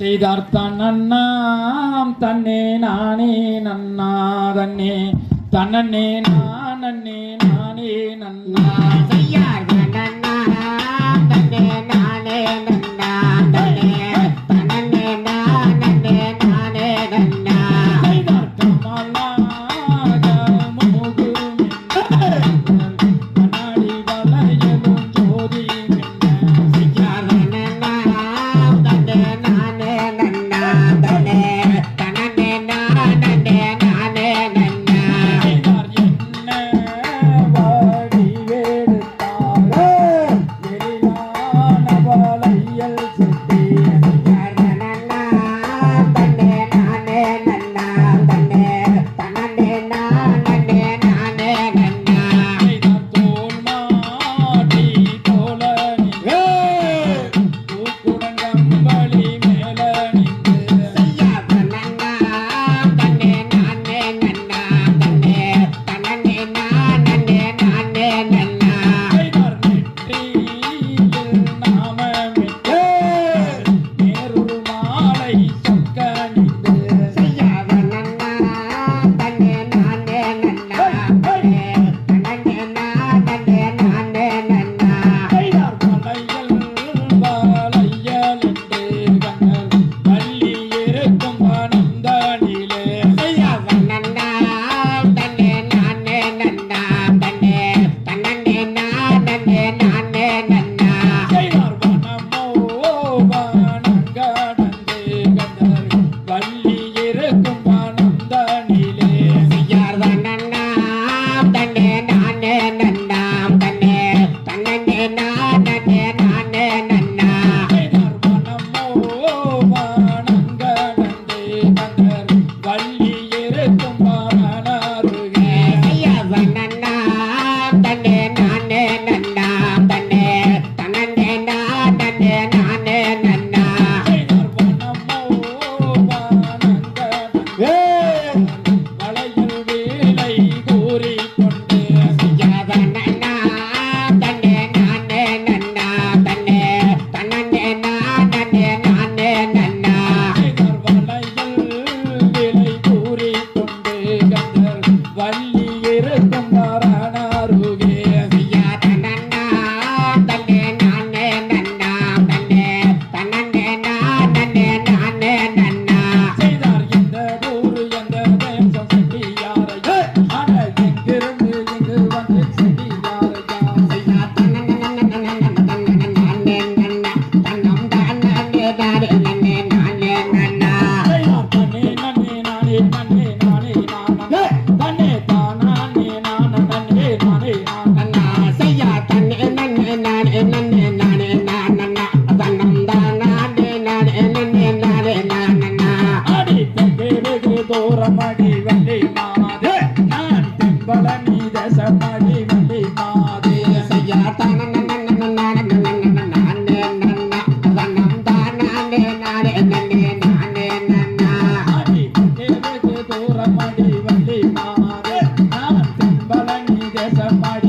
செய்தார்த்தான் நன்னாம். தன்னே நானே நன்னா. தன்னே தன்னே நான் நானே நானே நன்னா. Bye.